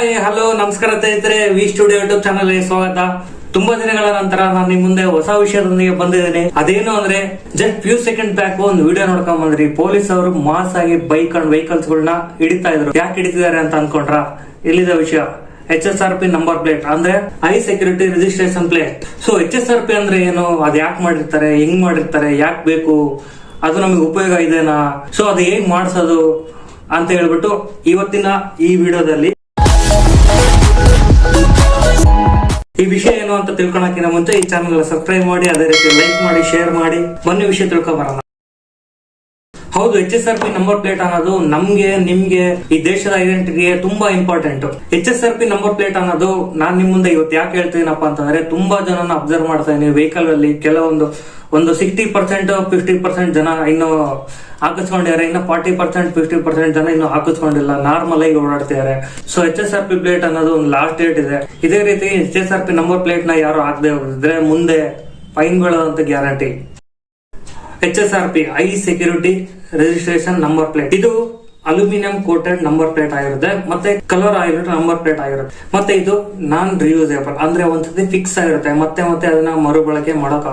Hi hello ನಮಸ್ಕಾರ ಸ್ನೇಹಿತರೆ. V studio YouTube channel ಸ್ವಾಗತ. ತುಂಬಾ ದಿನಗಳ ನಂತರ ನಾನು ನಿಮ್ ಮುಂದೆ ಹೊಸ ವಿಷಯದೊಂದಿಗೆ ಬಂದಿದ್ದೇನೆ. ಅದೇನು ಅಂದ್ರೆ ಜಸ್ಟ್ ಫ್ಯೂ ಸೆಕೆಂಡ್ ಬ್ಯಾಕ್ ಒಂದು ವಿಡಿಯೋ ನೋಡ್ಕೊಂಡ್ ಬಂದ್ರಿ. ಪೊಲೀಸ್ ಅವರು ಮಾಸ್ ಆಗಿ ಬೈಕ್ ಅಂಡ್ ವೆಹಿಕಲ್ಸ್ ಗಳನ್ನ ಹಿಡಿತಾ ಇದ್ರು. ಯಾಕೆ ಹಿಡಿತಿದ್ದಾರೆ ಅಂತ ಅನ್ಕೊಂಡ್ರ? ಇಲ್ಲಿದ ವಿಷಯ. H S R P number plate ಅಂದ್ರೆ high security registration plate so H S R P ಅಂದ್ರೆ ಏನು? ಅದ್ ಯಾಕೆ ಮಾಡಿರ್ತಾರೆ? ಹೆಂಗ್ ಮಾಡಿರ್ತಾರೆ? ಯಾಕೆ ಬೇಕು? ಅದು ನಮಗೆ ಉಪಯೋಗ ಇದೇನಾ? ಸೊ ಅದು ಹೇಗ್ ಮಾಡಿಸೋದು ಅಂತ ಹೇಳ್ಬಿಟ್ಟು ಇವತ್ತಿನ ಈ ವಿಡಿಯೋದಲ್ಲಿ ಈ ವಿಷಯ ಏನು ಅಂತ ತಿಳ್ಕೊಳಕಿನ ಮುಂಚೆ ಈ ಚಾನಲ್ ಸಬ್ಸ್ಕ್ರೈಬ್ ಮಾಡಿ, ಅದೇ ರೀತಿ ಲೈಕ್ ಮಾಡಿ ಶೇರ್ ಮಾಡಿ. ಬನ್ನಿ ವಿಷಯ ತಿಳ್ಕೊಬರೋಣ ಹೌದು H S R P number plate ಅನ್ನೋದು ನಮ್ಗೆ, ನಿಮ್ಗೆ, ಈ ದೇಶದ ಐಡೆಂಟಿಟಿಗೆ ತುಂಬಾ important H S R P number plate ಅನ್ನೋದು ನಾನ್ ನಿಮ್ ಮುಂದೆ ಇವತ್ತು ಯಾಕೆ ಹೇಳ್ತೀನಪ್ಪ ಅಂತಂದ್ರೆ ತುಂಬಾ ಜನನ ಅಬ್ಸರ್ವ್ ಮಾಡ್ತಾ ಇದೀನಿ. ವೆಹಿಕಲ್ ಅಲ್ಲಿ ಕೆಲವೊಂದು, ಒಂದು ಸಿಕ್ಸ್ಟಿ ಪರ್ಸೆಂಟ್ ಫಿಫ್ಟಿ ಪರ್ಸೆಂಟ್ ಜನ ಇನ್ನು ಹಾಕಿಸ್ಕೊಂಡಿದ್ದಾರೆ. ಇನ್ನು ಫಾರ್ಟಿ ಪರ್ಸೆಂಟ್, ಫಿಫ್ಟಿ ಪರ್ಸೆಂಟ್ ಜನ ಇನ್ನು ಹಾಕಿಸ್ಕೊಂಡಿಲ್ಲ. ನಾರ್ಮಲ್ ಆಗಿ ಓಡಾಡ್ತಿದ್ದಾರೆ. So H S R P plate ಅನ್ನೋದು ಒಂದು ಲಾಸ್ಟ್ ಡೇಟ್ ಇದೆ. ಇದೇ ರೀತಿ H S R P number ಪ್ಲೇಟ್ನ ಯಾರು ಹಾಕದೆ ಹೋಗಿದ್ರೆ ಮುಂದೆ fine ಬೀಳೋದಂತ guarantee H S R P high security registration number plate ಇದು ಅಲ್ಯೂಮಿನಿಯಂ ಕೋಟೆಡ್ ನಂಬರ್ ಪ್ಲೇಟ್ ಆಗಿರುತ್ತೆ. ಮತ್ತೆ ಕಲರ್ ಆಗಿರುತ್ತೆ ನಂಬರ್ ಪ್ಲೇಟ್ ಆಗಿರುತ್ತೆ. ಮತ್ತೆ ಇದು ನಾನ್ ರಿಯೂಸೇಬಲ್ ಅಂದ್ರೆ ಒಂದ್ಸತಿ ಫಿಕ್ಸ್ ಆಗಿರುತ್ತೆ. ಮತ್ತೆ ಮತ್ತೆ ಅದನ್ನ ಮರುಬಳಕೆ ಮಾಡೋಕ್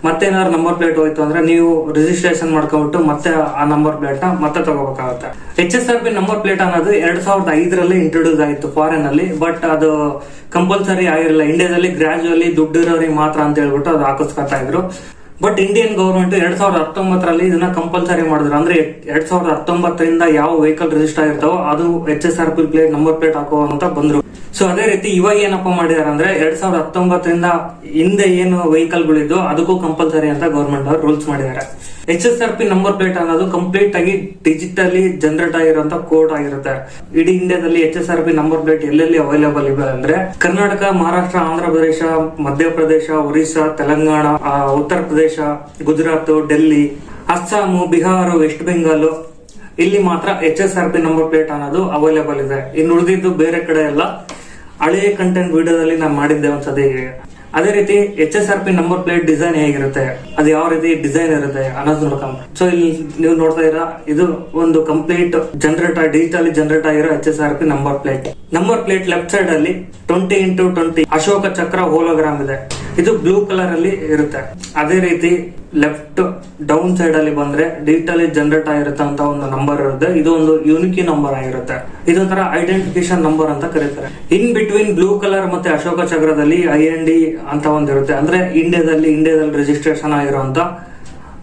ಆಗೋದಿಲ್ಲ ಮತ್ತೆ ಏನಾದ್ರು ನಂಬರ್ ಪ್ಲೇಟ್ ಹೋಯ್ತು ಅಂದ್ರೆ ನೀವು ರಿಜಿಸ್ಟ್ರೇಷನ್ ಮಾಡ್ಕೊಂಡ್ಬಿಟ್ಟು ಮತ್ತೆ ಆ ನಂಬರ್ ಪ್ಲೇಟ್ನ ಮತ್ತೆ ತಗೋಬೇಕಾಗುತ್ತೆ. H S R P number plate ಅನ್ನೋದು ಎರಡ್ ಸಾವಿರದ ಐದರಲ್ಲಿ ಇಂಟ್ರೊಡ್ಯೂಸ್ ಆಯಿತು ಫಾರಿನ್ ಅಲ್ಲಿ ಬಟ್ ಅದು ಕಂಪಲ್ಸರಿ ಆಗಿರಲಿಲ್ಲ. ಇಂಡಿಯಾದಲ್ಲಿ ಗ್ರಾಜುವಲಿ ದುಡ್ಡಿರೋರಿಗೆ ಮಾತ್ರ ಅಂತ ಹೇಳ್ಬಿಟ್ಟು ಅದು ಹಾಕಿಸ್ಕೊತಾ ಇದ್ರು. ಬಟ್ ಇಂಡಿಯನ್ ಗೌರ್ಮೆಂಟ್ ಎರಡ್ ಸಾವಿರದ ಹತ್ತೊಂಬತ್ತರಲ್ಲಿ ಇದನ್ನ ಕಂಪಲ್ಸರಿ ಮಾಡಿದ್ರು. ಅಂದ್ರೆ ಎರಡ್ ಸಾವಿರದ ಹತ್ತೊಂಬತ್ತರಿಂದ ಯಾವ ವೆಹಿಕಲ್ ರಿಜಿಸ್ಟರ್ ಆಗಿರ್ತಾವೋ ಅದು H S R P plate number plate ಹಾಕೋ ಅಂತ ಬಂದ್ರು. ಸೊ ಅದೇ ರೀತಿ ಇವಾಗ ಏನಪ್ಪ ಮಾಡಿದಾರೆ ಅಂದ್ರೆ ಎರಡ್ ಸಾವಿರದ ಹತ್ತೊಂಬತ್ತರಿಂದ ಹಿಂದೆ ಏನು ವೆಹಿಕಲ್ ಗಳಿದ್ದು ಅದಕ್ಕೂ ಕಂಪಲ್ಸರಿ ಅಂತ ಗವರ್ಮೆಂಟ್ ಅವರು ರೂಲ್ಸ್ ಮಾಡಿದ್ದಾರೆ. H S R P number plate ಅನ್ನೋದು ಕಂಪ್ಲೀಟ್ ಆಗಿ ಡಿಜಿಟಲಿ ಜನರೇಟ್ ಆಗಿರುವಂತ ಕೋಡ್ ಆಗಿರುತ್ತೆ. ಇಡೀ ಇಂಡಿಯಾದಲ್ಲಿ H S R P number plate ಎಲ್ಲೆಲ್ಲಿ ಅವೈಲೇಬಲ್ ಇದೆ ಅಂದ್ರೆ ಕರ್ನಾಟಕ, ಮಹಾರಾಷ್ಟ್ರ, ಆಂಧ್ರ ಪ್ರದೇಶ ಮಧ್ಯಪ್ರದೇಶ ಒರಿಸ್ಸಾ, ತೆಲಂಗಾಣ ಉತ್ತರ ಪ್ರದೇಶ, ಗುಜರಾತ್, ಡೆಲ್ಲಿ, ಅಸ್ಸಾಂ, ಬಿಹಾರ್, ವೆಸ್ಟ್ ಬೆಂಗಾಲ್, ಇಲ್ಲಿ ಮಾತ್ರ H S R P number plate ಅನ್ನೋದು ಅವೈಲೇಬಲ್ ಇದೆ. ಇನ್ನು ಉಳಿದಿದ್ದು ಬೇರೆ ಕಡೆ ಎಲ್ಲ ಹಳೆಯ ಕಂಟೆಂಟ್ ವಿಡಿಯೋದಲ್ಲಿ ನಾನು ಮಾಡಿದ್ದೆ ಒಂದ್ಸತಿ. ಅದೇ ರೀತಿ H S R P number plate design ಹೇಗಿರುತ್ತೆ? ಅದು ಯಾವ ರೀತಿ ಡಿಸೈನ್ ಇರುತ್ತೆ ಅನ್ನೋದು ನೋಡ್ಕೊಂಡ್ ಸೊ ಇಲ್ಲಿ ನೀವು ನೋಡ್ತಾ ಇರ ಇದು ಒಂದು ಕಂಪ್ಲೀಟ್ ಜನರೇಟ್ ಡಿಜಿಟಲ್ ಜನರೇಟ್ ಆಗಿರೋ H S R P number plate number plate left side ಅಲ್ಲಿ twenty into twenty Ashoka Chakra hologram ಇದೆ. ಇದು ಬ್ಲೂ ಕಲರ್ ಅಲ್ಲಿ ಇರುತ್ತೆ. ಅದೇ ರೀತಿ ಲೆಫ್ಟ್ ಡೌನ್ ಸೈಡ್ ಅಲ್ಲಿ ಬಂದ್ರೆ ಡಿಜಿಟಲಿ ಜನರೇಟ್ ಆಗಿರುತ್ತೆ ಅಂತ ಒಂದು ನಂಬರ್ ಇರುತ್ತೆ. ಇದು ಒಂದು ಯೂನಿಕಿ ನಂಬರ್ ಆಗಿರುತ್ತೆ. ಇದೊಂಥರ ಐಡೆಂಟಿಫಿಕೇಶನ್ ನಂಬರ್ ಅಂತ ಕರೀತಾರೆ. ಇನ್ ಬಿಟ್ವೀನ್ ಬ್ಲೂ ಕಲರ್ ಮತ್ತೆ ಅಶೋಕ ಚಕ್ರದಲ್ಲಿ ಐ ಎನ್ ಡಿ ಅಂತ ಒಂದಿರುತ್ತೆ ಅಂದ್ರೆ ಇಂಡಿಯಾದಲ್ಲಿ ಇಂಡಿಯಾದಲ್ಲಿ ರಿಜಿಸ್ಟ್ರೇಷನ್ ಆಗಿರುವಂತ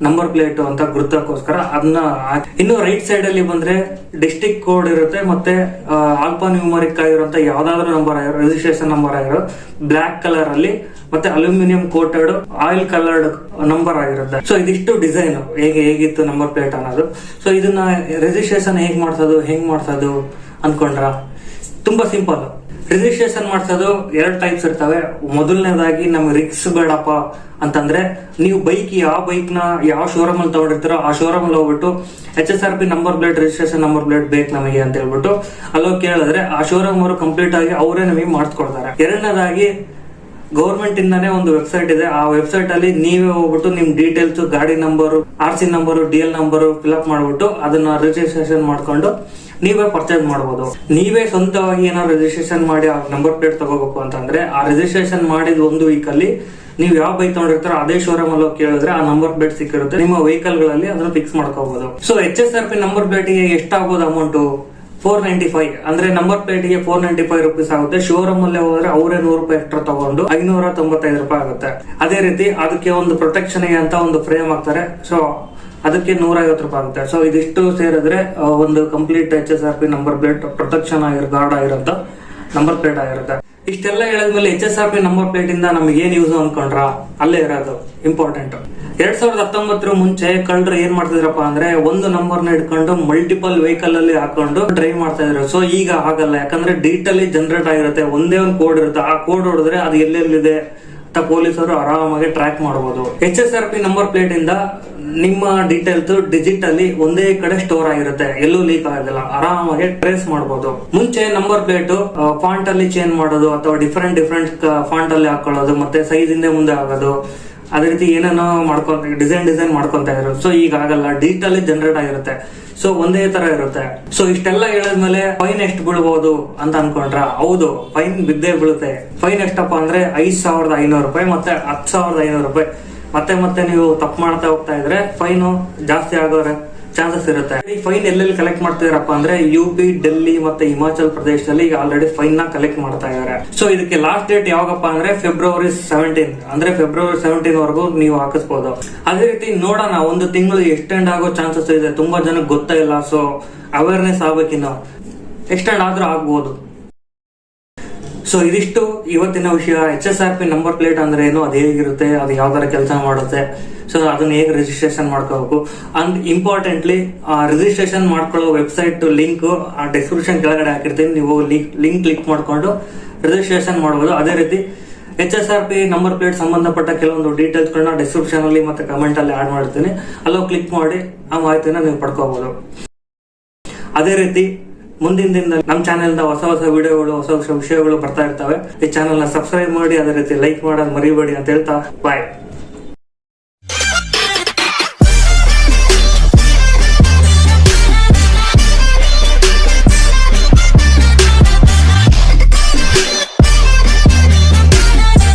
ನಂಬರ್ ಪ್ಲೇಟ್ ಅಂತ ಗುರುತಕ್ಕೋಸ್ಕರ ಅದನ್ನ ಇನ್ನು ರೈಟ್ ಸೈಡ್ ಅಲ್ಲಿ ಬಂದ್ರೆ ಡಿಸ್ಟಿಕ್ ಕೋಡ್ ಇರುತ್ತೆ ಮತ್ತೆ ಆಲ್ಫಾ ನ್ಯೂಮರಿಕ್ ಆಗಿರುವಂತ ಯಾವ್ದಾದ್ರು ನಂಬರ್ ಆಗಿರೋ ರಿಜಿಸ್ಟ್ರೇಷನ್ ನಂಬರ್ ಆಗಿರೋ ಬ್ಲಾಕ್ ಕಲರ್ ಅಲ್ಲಿ ಮತ್ತೆ aluminium coated oil coloured number ಆಗಿರುತ್ತೆ. ಸೊ ಇದಿಷ್ಟು ಡಿಸೈನ್ ಹೇಗೆ ಹೇಗಿತ್ತು ನಂಬರ್ ಪ್ಲೇಟ್ ಅನ್ನೋದು. ಸೊ ಇದನ್ನ ರಿಜಿಸ್ಟ್ರೇಷನ್ ಹೇಗ್ ಮಾಡ್ಸೋದು, ಹೆಂಗ್ ಮಾಡ್ಸೋದು ಅನ್ಕೊಂಡ್ರ? ತುಂಬಾ ಸಿಂಪಲ್ ರಿಜಿಸ್ಟ್ರೇಷನ್ ಮಾಡ್ಸೋದು ಎರಡ್ ಟೈಪ್ಸ್ ಇರ್ತವೆ. ಮೊದಲನೇದಾಗಿ ನಮ್ಗೆ ರಿಕ್ಸ್ ಬೇಡಪ್ಪ ಅಂತಂದ್ರೆ ನೀವು ಬೈಕ್ ಯಾವ ಬೈಕ್ನ ಯಾವ ಶೋರೂಮ್ ಅಲ್ಲಿ ತಗೊಂಡಿರ್ತೀರೋ ಆ ಶೋರೂಮ್ ಅಲ್ಲಿ ಹೋಗ್ಬಿಟ್ಟು H S R P number plate registration number plate ಬೇಕು ನಮಗೆ ಅಂತ ಹೇಳ್ಬಿಟ್ಟು ಅಲ್ಲೋಗಿ ಕೇಳಿದ್ರೆ ಆ ಶೋರೂಮ್ ಅವರು ಕಂಪ್ಲೀಟ್ ಆಗಿ ಅವರೇ ನಮಗೆ ಮಾಡಿಸ್ಕೊಡ್ತಾರೆ. ಎರಡನೇದಾಗಿ ಗೌರ್ಮೆಂಟ್ ಇಂದಾನೇ ಒಂದು ವೆಬ್ಸೈಟ್ ಇದೆ. ಆ ವೆಬ್ಸೈಟ್ ಅಲ್ಲಿ ನೀವೇ ಹೋಗ್ಬಿಟ್ಟು ನಿಮ್ ಡೀಟೇಲ್ಸ್ ಗಾಡಿ number R C number D L number fill up ಮಾಡ್ಬಿಟ್ಟು ಅದನ್ನ ರಿಜಿಸ್ಟ್ರೇಷನ್ ಮಾಡ್ಕೊಂಡು ನೀವೇ ಪರ್ಚೇಸ್ ಮಾಡಬಹುದು ನೀವೇ ಸ್ವಂತವಾಗಿ ಏನಾದ್ರು ರಿಜಿಸ್ಟ್ರೇಷನ್ ಮಾಡಿ ಆ ನಂಬರ್ ಪ್ಲೇಟ್ ತಗೋಬೇಕು ಅಂತಂದ್ರೆ ಆ ರಿಜಿಸ್ಟ್ರೇಷನ್ ಮಾಡಿದ ಒಂದು ವೀಕ್ ಅಲ್ಲಿ ನೀವು ಯಾವ ಬೈಕ್ ತಗೊಂಡಿರ್ತಾರೋ ಅದೇ ಶೋರೂಮ್ ಅಲ್ಲಿ ಕೇಳಿದ್ರೆ ಆ ನಂಬರ್ ಪ್ಲೇಟ್ ಸಿಕ್ಕಿರುತ್ತೆ. ನಿಮ್ಮ ವೆಹಿಕಲ್ಗಳಲ್ಲಿ ಅದನ್ನ ಫಿಕ್ಸ್ ಮಾಡ್ಕೋಬಹುದು so H S R P number ಪ್ಲೇಟ್ಗೆ ಎಷ್ಟಾಗಬಹುದು ಅಮೌಂಟ್ ಫೋರ್ ನೈಂಟಿ ಫೈವ್ ಅಂದ್ರೆ ನಂಬರ್ ಪ್ಲೇಟ್ಗೆ ಫೋರ್ ನೈಂಟಿ ಫೈವ್ ರುಪೀಸ್ ಆಗುತ್ತೆ. ಶೋರೂಮ್ ಅಲ್ಲಿ ಹೋದ್ರೆ ಅವರೇ ನೂರು ರೂಪಾಯಿ ಎಕ್ಸ್ಟ್ರಾ ತಗೊಂಡು ಐನೂರ ತೊಂಬತ್ತೈದು ರೂಪಾಯಿ ಆಗುತ್ತೆ. ಅದೇ ರೀತಿ ಅದಕ್ಕೆ ಒಂದು ಪ್ರೊಟೆಕ್ಷನ್ ಅಂತ ಒಂದು ಫ್ರೇಮ್ ಹಾಕ್ತಾರೆ. ಸೊ ಅದಕ್ಕೆ ನೂರ ಐವತ್ತು ರೂಪಾಯಿ ಆಗುತ್ತೆ. ಸೊ ಇದಿಷ್ಟು ಸೇರಿದ್ರೆ ಒಂದು complete H S R P number plate protection ಆಗಿರೋ ಗಾರ್ಡ್ ಆಗಿರೋ ನಂಬರ್ ಪ್ಲೇಟ್ ಆಗಿರುತ್ತೆ. ಇಷ್ಟೆಲ್ಲ ಹೇಳಿದ್ಮೇಲೆ H S R P number plate ಇಂದ ನಮ್ಗೆ ಏನ್ ಯೂಸ್ ಅನ್ಕೊಂಡ್ರ? ಅಲ್ಲೇ ಇರೋದು ಇಂಪಾರ್ಟೆಂಟ್ ಎರಡ್ ಸಾವಿರದ ಹತ್ತೊಂಬತ್ತರ ಮುಂಚೆ ಕಳ್ಳರು ಏನ್ ಮಾಡ್ತಿದ್ರಪ್ಪ ಅಂದ್ರೆ ಒಂದು ನಂಬರ್ನ ಇಟ್ಕೊಂಡು ಮಲ್ಟಿಪಲ್ ವೆಹಿಕಲ್ ಅಲ್ಲಿ ಹಾಕೊಂಡು ಡ್ರೈವ್ ಮಾಡ್ತಾ ಇದ್ರು. ಸೊ ಈಗ ಆಗಲ್ಲ ಯಾಕಂದ್ರೆ ಡೀಟಲ್ಲಿ ಜನರೇಟ್ ಆಗಿರುತ್ತೆ. ಒಂದೇ ಒಂದು ಕೋಡ್ ಇರುತ್ತೆ. ಆ ಕೋಡ್ ಹೊಡೆದ್ರೆ ಅದು ಎಲ್ಲೆಲ್ಲಿದೆ ಅಂತ ಪೊಲೀಸರು ಆರಾಮಾಗಿ ಟ್ರ್ಯಾಕ್ ಮಾಡಬಹುದು H S R P number plate ಇಂದ ನಿಮ್ಮ ಡೀಟೇಲ್ಸ್ ಡಿಜಿಟಲಿ ಒಂದೇ ಕಡೆ ಸ್ಟೋರ್ ಆಗಿರುತ್ತೆ. ಎಲ್ಲೂ ಲೀಕ್ ಆಗೋದಿಲ್ಲ. ಆರಾಮಾಗಿ ಟ್ರೇಸ್ ಮಾಡಬಹುದು ಮುಂಚೆ ನಂಬರ್ ಪ್ಲೇಟ್ ಫಾಂಟ್ ಅಲ್ಲಿ ಚೇಂಜ್ ಮಾಡೋದು ಅಥವಾ ಡಿಫ್ರೆಂಟ್ ಡಿಫ್ರೆಂಟ್ ಫಾಂಟ್ ಅಲ್ಲಿ ಹಾಕೊಳ್ಳೋದು, ಮತ್ತೆ ಸೈಜ್ ಹಿಂದೆ ಮುಂದೆ ಆಗೋದು, ಅದೇ ರೀತಿ ಏನೇನೋ ಮಾಡ್ಕೊಂತ ಡಿಸೈನ್ ಡಿಸೈನ್ ಮಾಡ್ಕೊಂತ ಇದ್ರು ಸೊ ಈಗ ಆಗಲ್ಲ. ಡಿಜಿಟಲ್ ಜನರೇಟ್ ಆಗಿರುತ್ತೆ. ಸೊ ಒಂದೇ ತರ ಇರುತ್ತೆ. ಸೊ ಇಷ್ಟೆಲ್ಲ ಹೇಳಿದ್ಮೇಲೆ ಫೈನ್ ಎಷ್ಟು ಬೀಳ್ಬಹುದು ಅಂತ ಅನ್ಕೊಂಡ್ರ? ಹೌದು. ಫೈನ್ ಬಿದ್ದೇ ಬೀಳುತ್ತೆ. ಫೈನ್ ಎಷ್ಟಪ್ಪ ಅಂದ್ರೆ ಐದ್ ಸಾವಿರದ ಐನೂರು ರೂಪಾಯಿ ಮತ್ತೆ ಹತ್ತು ಸಾವಿರದ ಐನೂರು ರೂಪಾಯಿ. ಮತ್ತೆ ಮತ್ತೆ ನೀವು ತಪ್ಪು ಮಾಡ್ತಾ ಹೋಗ್ತಾ ಇದ್ರೆ ಫೈನು ಜಾಸ್ತಿ ಆಗೋರೆ ಚಾನ್ಸಸ್ ಇರುತ್ತೆ. ಈ ಫೈನ್ ಎಲ್ಲೆಲ್ಲಿ ಕಲೆಕ್ಟ್ ಮಾಡ್ತಿದಾರಪ್ಪ ಅಂದ್ರೆ ಯು ಪಿ ಡೆಲ್ಲಿ ಮತ್ತೆ ಹಿಮಾಚಲ್ ಪ್ರದೇಶದಲ್ಲಿ ಈಗ ಆಲ್ರೆಡಿ ಫೈನ್ನ ಕಲೆಕ್ಟ್ ಮಾಡ್ತಾ ಇದಾರೆ. ಸೊ ಇದಕ್ಕೆ ಲಾಸ್ಟ್ ಡೇಟ್ ಯಾವಾಗಪ್ಪ ಅಂದ್ರೆ ಫೆಬ್ರವರಿ ಸೆವೆಂಟೀನ್ ಅಂದ್ರೆ ಫೆಬ್ರವರಿ ಸೆವೆಂಟೀನ್ ವರೆಗೂ ನೀವು ಹಾಕಿಸ್ಬೋದು. ಅದೇ ರೀತಿ ನೋಡೋಣ, ಒಂದು ತಿಂಗಳು ಎಕ್ಸ್ಟೆಂಡ್ ಆಗೋ ಚಾನ್ಸಸ್ ಇದೆ. ತುಂಬಾ ಜನಕ್ಕೆ ಗೊತ್ತೇ ಇಲ್ಲ ಸೊ ಅವೇರ್ನೆಸ್ ಆಗ್ಬೇಕಿನ್ನು. ಎಕ್ಸ್ಟೆಂಡ್ ಆದ್ರೂ ಆಗ್ಬೋದು. ಸೊ ಇದಿಷ್ಟು ಇವತ್ತಿನ ವಿಷಯ. H S R P number plate ಅಂದ್ರೆ ಏನು? ಅದು ಹೇಗಿರುತ್ತೆ? ಅದು ಯಾವ ತರ ಕೆಲಸ ಮಾಡುತ್ತೆ? ಸೊ ಅದನ್ನ ಹೇಗೆ ರಿಜಿಸ್ಟ್ರೇಷನ್ ಮಾಡ್ಕೋಬೇಕು? ಅಂಡ್ ಇಂಪಾರ್ಟೆಂಟ್ಲಿ ರಿಜಿಸ್ಟ್ರೇಷನ್ ಮಾಡ್ಕೊಳ್ಳೋ ವೆಬ್ಸೈಟ್ ಲಿಂಕ್ ಆ ಡಿಸ್ಕ್ರಿಪ್ಷನ್ ಕೆಳಗಡೆ ಹಾಕಿರ್ತೀನಿ. ನೀವು ಲಿಂಕ್ ಕ್ಲಿಕ್ ಮಾಡ್ಕೊಂಡು ರಿಜಿಸ್ಟ್ರೇಷನ್ ಮಾಡಬಹುದು ಅದೇ ರೀತಿ H S R P number plate ಸಂಬಂಧಪಟ್ಟ ಕೆಲವೊಂದು ಡೀಟೇಲ್ಸ್ ಗಳನ್ನ ಡಿಸ್ಕ್ರಿಪ್ಷನ್ ಅಲ್ಲಿ ಮತ್ತೆ ಕಮೆಂಟ್ ಅಲ್ಲಿ ಆಡ್ ಮಾಡ್ತೀನಿ. ಅಲ್ಲೋ ಕ್ಲಿಕ್ ಮಾಡಿ, ಆ ಮಾಹಿತಿನ ನೀವು ಪಡ್ಕೋಬಹುದು ಅದೇ ರೀತಿ ಮುಂದಿನ ದಿನದಲ್ಲಿ ನಮ್ಮ ಚಾನೆಲ್ ಹೊಸ ಹೊಸ ವಿಡಿಯೋಗಳು ಹೊಸ ಹೊಸ ವಿಷಯಗಳು ಬರ್ತಾ ಇರ್ತವೆ. ಈ ಚಾನೆಲ್ನ ಸಬ್ಸ್ಕ್ರೈಬ್ ಮಾಡಿ, ಅದೇ ರೀತಿ ಲೈಕ್ ಮಾಡೋದು ಮರಿಬೇಡಿ ಅಂತ ಹೇಳ್ತಾ ಬಾಯ್